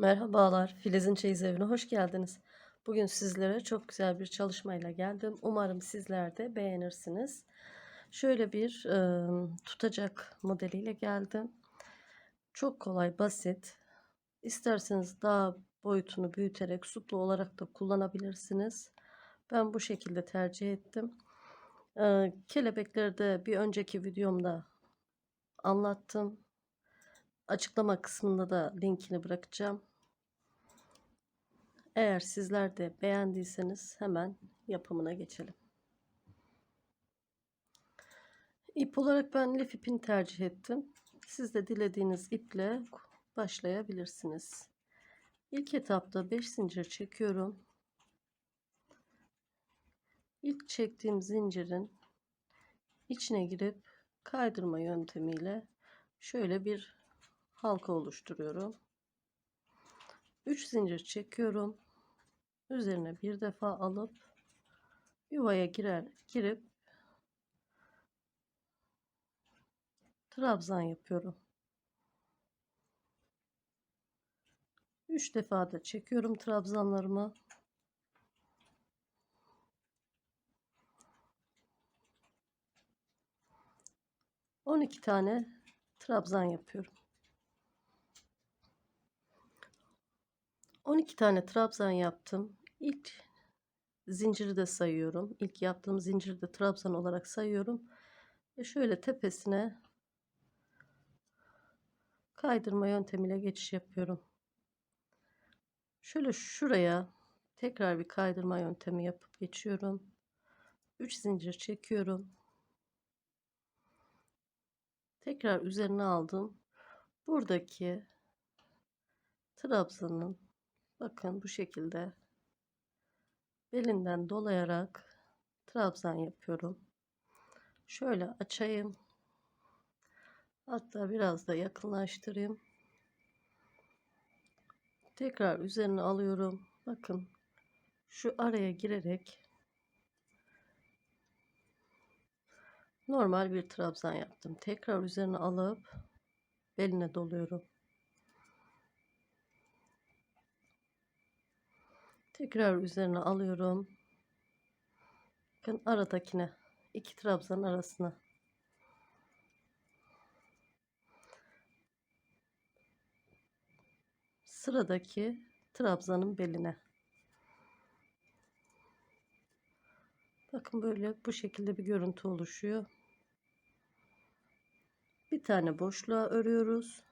Merhabalar, Filiz'in Çeyiz Evi'ne hoş geldiniz. Bugün sizlere çok güzel bir çalışmayla geldim. Umarım sizler de beğenirsiniz. Şöyle bir e, tutacak modeliyle geldim. Çok kolay, basit. İsterseniz daha boyutunu büyüterek suplu olarak da kullanabilirsiniz. Ben bu şekilde tercih ettim. E, kelebekleri de bir önceki videomda anlattım. Açıklama kısmında da linkini bırakacağım. Eğer sizler de beğendiyseniz hemen yapımına geçelim. İp olarak ben lif ipini tercih ettim. Siz de dilediğiniz iple başlayabilirsiniz. İlk etapta 5 zincir çekiyorum. İlk çektiğim zincirin içine girip kaydırma yöntemiyle şöyle bir halka oluşturuyorum. 3 zincir çekiyorum. Üzerine bir defa alıp yuvaya girer girip trabzan yapıyorum. 3 defa da çekiyorum trabzanlarımı. On iki tane trabzan yapıyorum. 12 tane trabzan yaptım. İlk zinciri de sayıyorum. İlk yaptığım zinciri de trabzan olarak sayıyorum. Ve şöyle tepesine kaydırma yöntemiyle geçiş yapıyorum. Şöyle şuraya tekrar bir kaydırma yöntemi yapıp geçiyorum. 3 zincir çekiyorum. Tekrar üzerine aldım. Buradaki trabzanın bakın bu şekilde belinden dolayarak trabzan yapıyorum. Şöyle açayım. Hatta biraz da yakınlaştırayım. Tekrar üzerine alıyorum. Bakın şu araya girerek normal bir trabzan yaptım. Tekrar üzerine alıp beline doluyorum. Tekrar üzerine alıyorum. Bakın aradakine iki trabzan arasına. Sıradaki trabzanın beline. Bakın böyle bu şekilde bir görüntü oluşuyor. Bir tane boşluğa örüyoruz.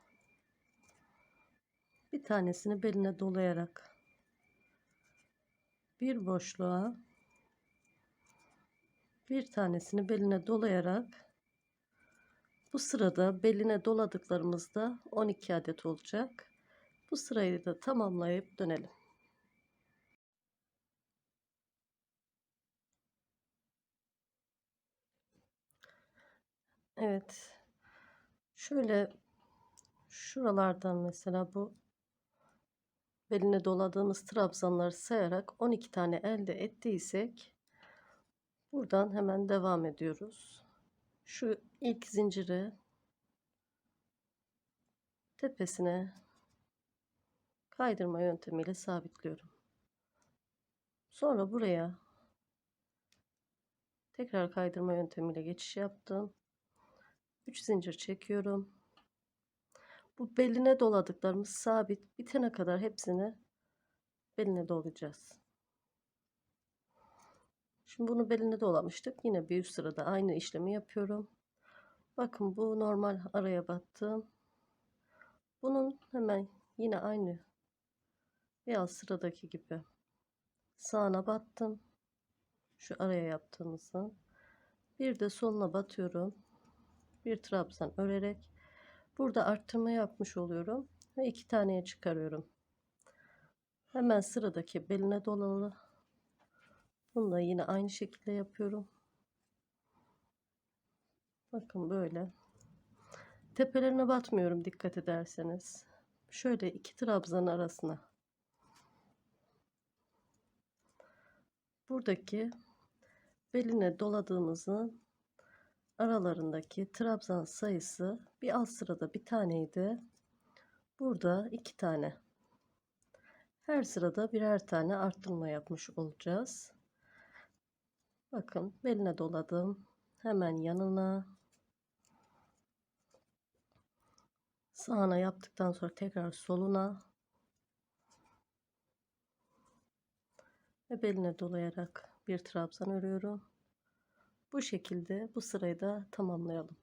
Bir tanesini beline dolayarak bir boşluğa bir tanesini beline dolayarak bu sırada beline doladıklarımızda 12 adet olacak. Bu sırayı da tamamlayıp dönelim. Evet. Şöyle şuralardan mesela bu beline doladığımız trabzanları sayarak 12 tane elde ettiysek buradan hemen devam ediyoruz. Şu ilk zinciri tepesine kaydırma yöntemiyle sabitliyorum. Sonra buraya tekrar kaydırma yöntemiyle geçiş yaptım. 3 zincir çekiyorum. Bu beline doladıklarımız sabit bitene kadar hepsini beline dolayacağız. Şimdi bunu beline dolamıştık. Yine bir üst sırada aynı işlemi yapıyorum. Bakın bu normal araya battım. Bunun hemen yine aynı beyaz sıradaki gibi sağına battım. Şu araya yaptığımızın. Bir de soluna batıyorum. Bir trabzan örerek Burada arttırma yapmış oluyorum ve iki taneye çıkarıyorum. Hemen sıradaki beline dolalı. Bunu da yine aynı şekilde yapıyorum. Bakın böyle. Tepelerine batmıyorum dikkat ederseniz. Şöyle iki trabzan arasına. Buradaki beline doladığımızın aralarındaki trabzan sayısı bir alt sırada bir taneydi. Burada iki tane. Her sırada birer tane arttırma yapmış olacağız. Bakın beline doladım. Hemen yanına sağına yaptıktan sonra tekrar soluna ve beline dolayarak bir trabzan örüyorum. Bu şekilde bu sırayı da tamamlayalım.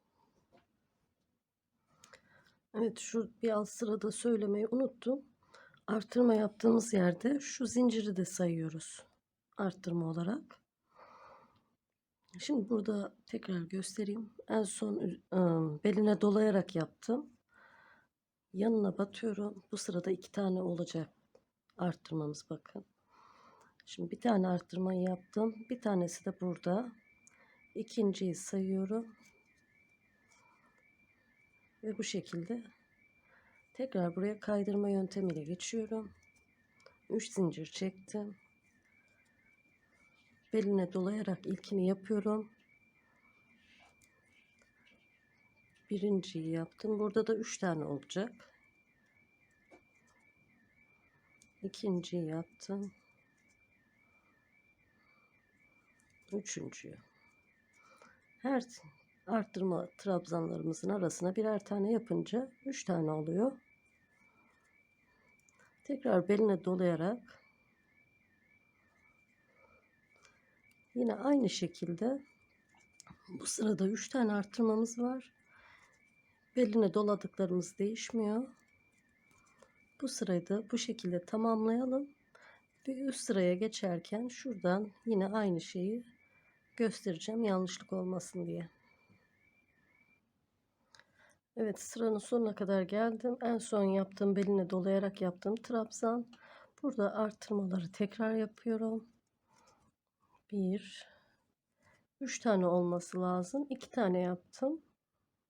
Evet şu bir alt sırada söylemeyi unuttum. Artırma yaptığımız yerde şu zinciri de sayıyoruz. Arttırma olarak. Şimdi burada tekrar göstereyim. En son ıı, beline dolayarak yaptım. Yanına batıyorum. Bu sırada iki tane olacak arttırmamız bakın. Şimdi bir tane arttırmayı yaptım. Bir tanesi de burada. İkinciyi sayıyorum. Ve bu şekilde tekrar buraya kaydırma yöntemiyle geçiyorum. 3 zincir çektim. Beline dolayarak ilkini yapıyorum. Birinciyi yaptım. Burada da 3 tane olacak. İkinciyi yaptım. Üçüncüyü. Her arttırma trabzanlarımızın arasına birer tane yapınca 3 tane oluyor. Tekrar beline dolayarak yine aynı şekilde bu sırada 3 tane arttırmamız var. Beline doladıklarımız değişmiyor. Bu sırayı da bu şekilde tamamlayalım. Ve üst sıraya geçerken şuradan yine aynı şeyi göstereceğim yanlışlık olmasın diye. Evet sıranın sonuna kadar geldim. En son yaptığım beline dolayarak yaptığım trabzan. Burada arttırmaları tekrar yapıyorum. Bir, üç tane olması lazım. İki tane yaptım.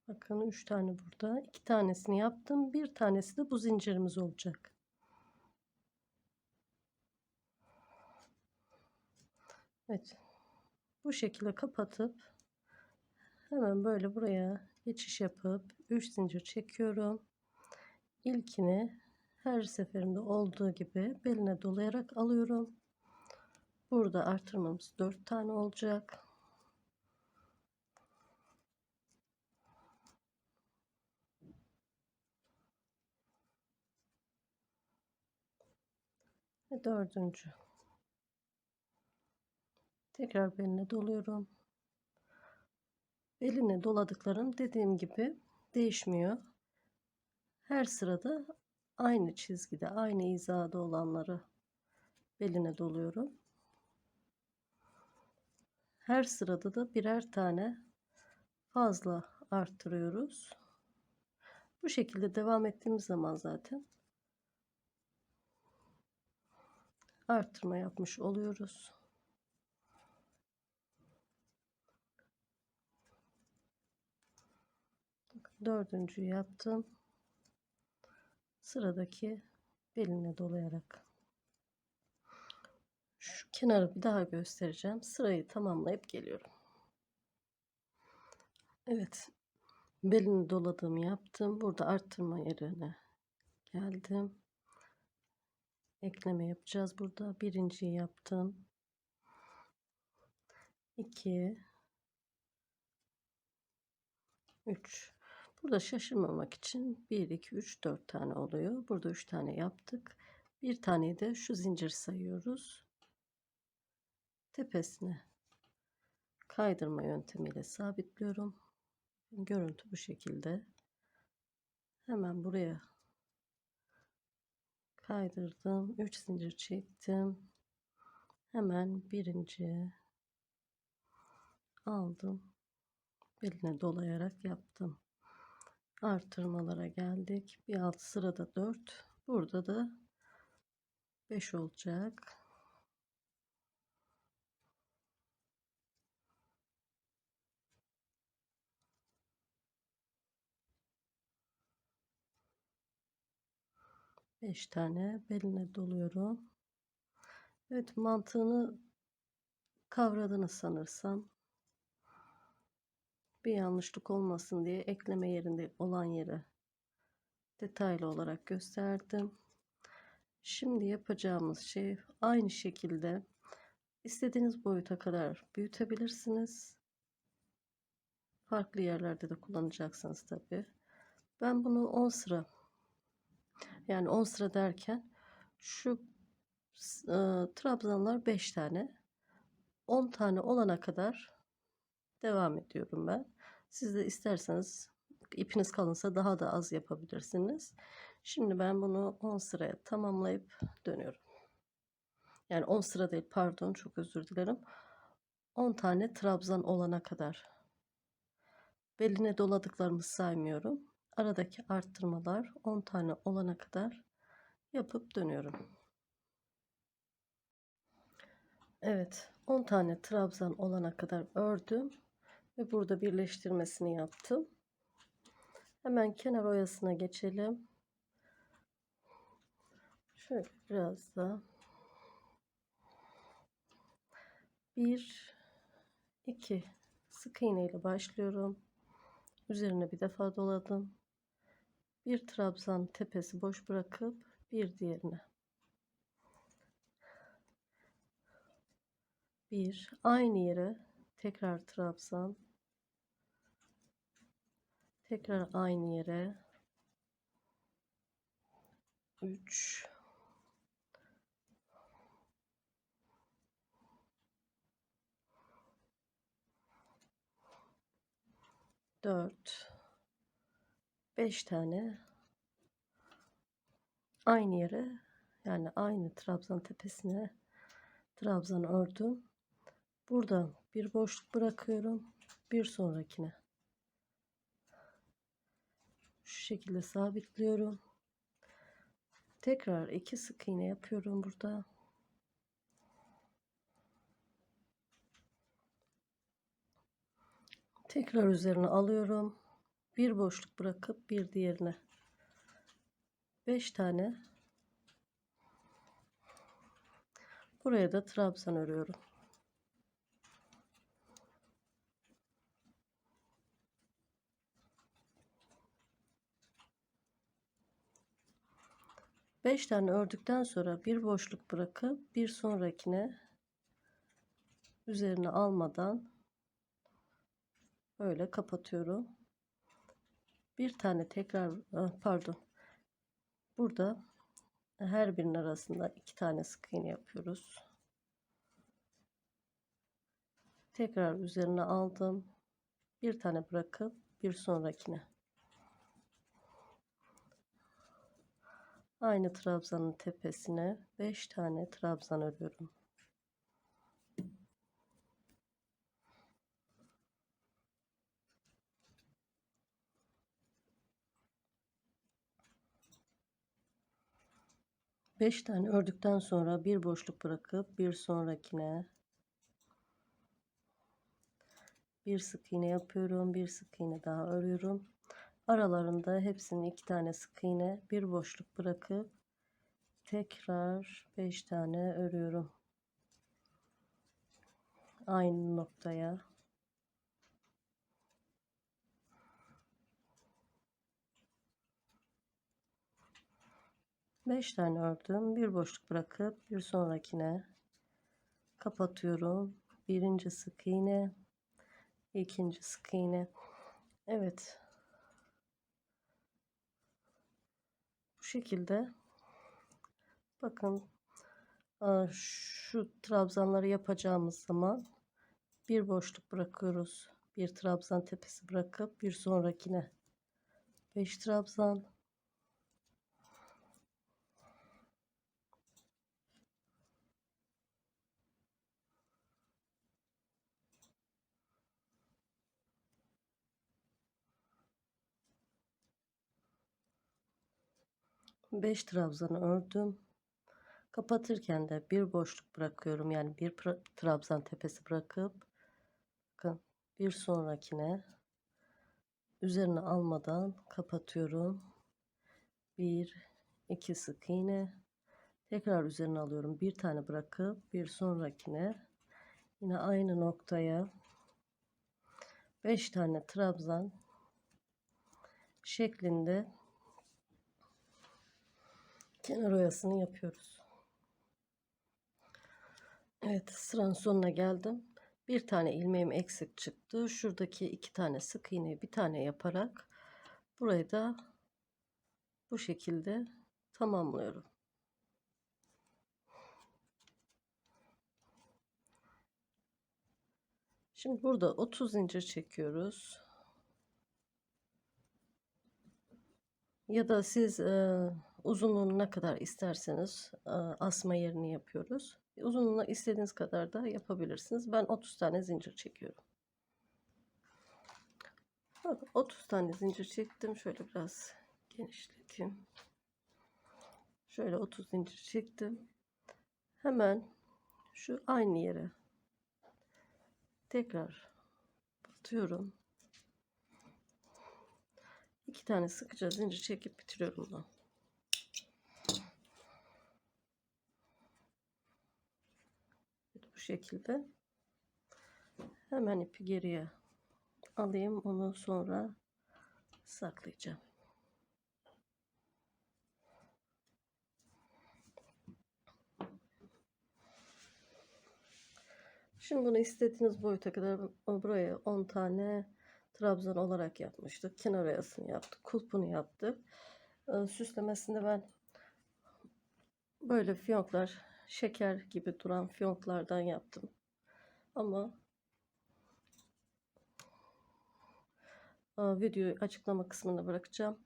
Bakın üç tane burada. İki tanesini yaptım. Bir tanesi de bu zincirimiz olacak. Evet. Bu şekilde kapatıp hemen böyle buraya geçiş yapıp 3 zincir çekiyorum. İlkini her seferinde olduğu gibi beline dolayarak alıyorum. Burada artırmamız 4 tane olacak. Ve dördüncü. Tekrar beline doluyorum. Beline doladıklarım dediğim gibi değişmiyor. Her sırada aynı çizgide, aynı hizada olanları beline doluyorum. Her sırada da birer tane fazla arttırıyoruz. Bu şekilde devam ettiğimiz zaman zaten arttırma yapmış oluyoruz. Dördüncü yaptım. Sıradaki beline dolayarak şu kenarı bir daha göstereceğim. Sırayı tamamlayıp geliyorum. Evet. Belini doladığımı yaptım. Burada arttırma yerine geldim. Ekleme yapacağız burada. Birinciyi yaptım. 2 3 Burada şaşırmamak için 1, 2, 3, 4 tane oluyor. Burada 3 tane yaptık. Bir tane de şu zincir sayıyoruz. Tepesine kaydırma yöntemiyle sabitliyorum. Görüntü bu şekilde. Hemen buraya kaydırdım. 3 zincir çektim. Hemen birinci aldım. Beline dolayarak yaptım artırmalara geldik. Bir alt sırada 4. Burada da 5 olacak. Beş tane beline doluyorum. Evet mantığını kavradınız sanırsam bir yanlışlık olmasın diye ekleme yerinde olan yere detaylı olarak gösterdim. Şimdi yapacağımız şey aynı şekilde istediğiniz boyuta kadar büyütebilirsiniz. Farklı yerlerde de kullanacaksınız tabi. Ben bunu 10 sıra yani 10 sıra derken şu e, trabzanlar 5 tane 10 tane olana kadar devam ediyorum ben. Siz de isterseniz ipiniz kalınsa daha da az yapabilirsiniz. Şimdi ben bunu 10 sıraya tamamlayıp dönüyorum. Yani 10 sıra değil pardon çok özür dilerim. 10 tane trabzan olana kadar. Beline doladıklarımı saymıyorum. Aradaki arttırmalar 10 tane olana kadar yapıp dönüyorum. Evet 10 tane trabzan olana kadar ördüm ve burada birleştirmesini yaptım. Hemen kenar oyasına geçelim. Şöyle biraz da bir iki sık iğne ile başlıyorum. Üzerine bir defa doladım. Bir trabzan tepesi boş bırakıp bir diğerine. Bir aynı yere tekrar trabzan. Tekrar aynı yere. 3 4 5 tane aynı yere yani aynı trabzan tepesine trabzan ördüm. Burada bir boşluk bırakıyorum. Bir sonrakine şu şekilde sabitliyorum. Tekrar iki sık iğne yapıyorum burada. Tekrar üzerine alıyorum. Bir boşluk bırakıp bir diğerine. 5 tane. Buraya da trabzan örüyorum. Beş tane ördükten sonra bir boşluk bırakıp bir sonrakine üzerine almadan böyle kapatıyorum. Bir tane tekrar pardon. Burada her birinin arasında iki tane sık iğne yapıyoruz. Tekrar üzerine aldım. Bir tane bırakıp bir sonrakine. Aynı trabzanın tepesine 5 tane trabzan örüyorum. 5 tane ördükten sonra bir boşluk bırakıp bir sonrakine bir sık iğne yapıyorum bir sık iğne daha örüyorum aralarında hepsini iki tane sık iğne bir boşluk bırakıp tekrar 5 tane örüyorum aynı noktaya 5 tane ördüm. Bir boşluk bırakıp bir sonrakine kapatıyorum. Birinci sık iğne, ikinci sık iğne. Evet. Şekilde bakın şu trabzanları yapacağımız zaman bir boşluk bırakıyoruz. Bir trabzan tepesi bırakıp bir sonrakine 5 trabzan 5 trabzanı ördüm. Kapatırken de bir boşluk bırakıyorum. Yani bir trabzan tepesi bırakıp bakın bir sonrakine üzerine almadan kapatıyorum. Bir, iki sık iğne. Tekrar üzerine alıyorum. Bir tane bırakıp bir sonrakine yine aynı noktaya 5 tane trabzan şeklinde kenar oyasını yapıyoruz. Evet sıranın sonuna geldim. Bir tane ilmeğim eksik çıktı. Şuradaki iki tane sık iğneyi bir tane yaparak burayı da bu şekilde tamamlıyorum. Şimdi burada 30 zincir çekiyoruz. Ya da siz e, uzunluğunu ne kadar isterseniz asma yerini yapıyoruz. Uzunluğunu istediğiniz kadar da yapabilirsiniz. Ben 30 tane zincir çekiyorum. Bakın 30 tane zincir çektim. Şöyle biraz genişleteyim. Şöyle 30 zincir çektim. Hemen şu aynı yere tekrar batıyorum. İki tane sıkıca zincir çekip bitiriyorum bunu. Bu şekilde. Hemen ipi geriye alayım. Onu sonra saklayacağım. Şimdi bunu istediğiniz boyuta kadar buraya 10 tane trabzan olarak yapmıştık. Kenar oyasını yaptık. Kulpunu yaptık. Ee, süslemesinde ben böyle fiyonklar şeker gibi duran fiyonklardan yaptım. Ama videoyu açıklama kısmına bırakacağım.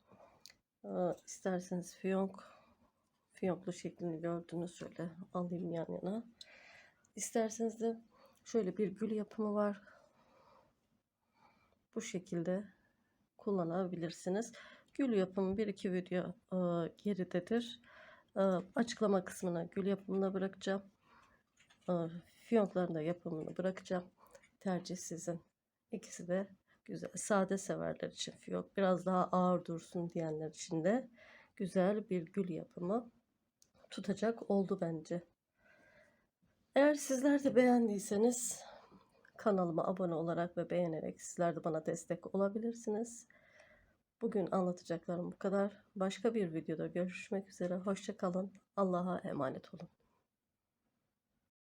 İsterseniz fiyonk fiyonklu şeklini gördünüz. Şöyle alayım yan yana. İsterseniz de şöyle bir gül yapımı var. Bu şekilde kullanabilirsiniz. Gül yapımı bir iki video geridedir. E, açıklama kısmına gül yapımını bırakacağım. E, fiyonkların da yapımını bırakacağım. Tercih sizin. İkisi de güzel. Sade severler için fiyonk. Biraz daha ağır dursun diyenler için de güzel bir gül yapımı tutacak oldu bence. Eğer sizler de beğendiyseniz kanalıma abone olarak ve beğenerek sizler de bana destek olabilirsiniz. Bugün anlatacaklarım bu kadar. Başka bir videoda görüşmek üzere. Hoşçakalın. Allah'a emanet olun.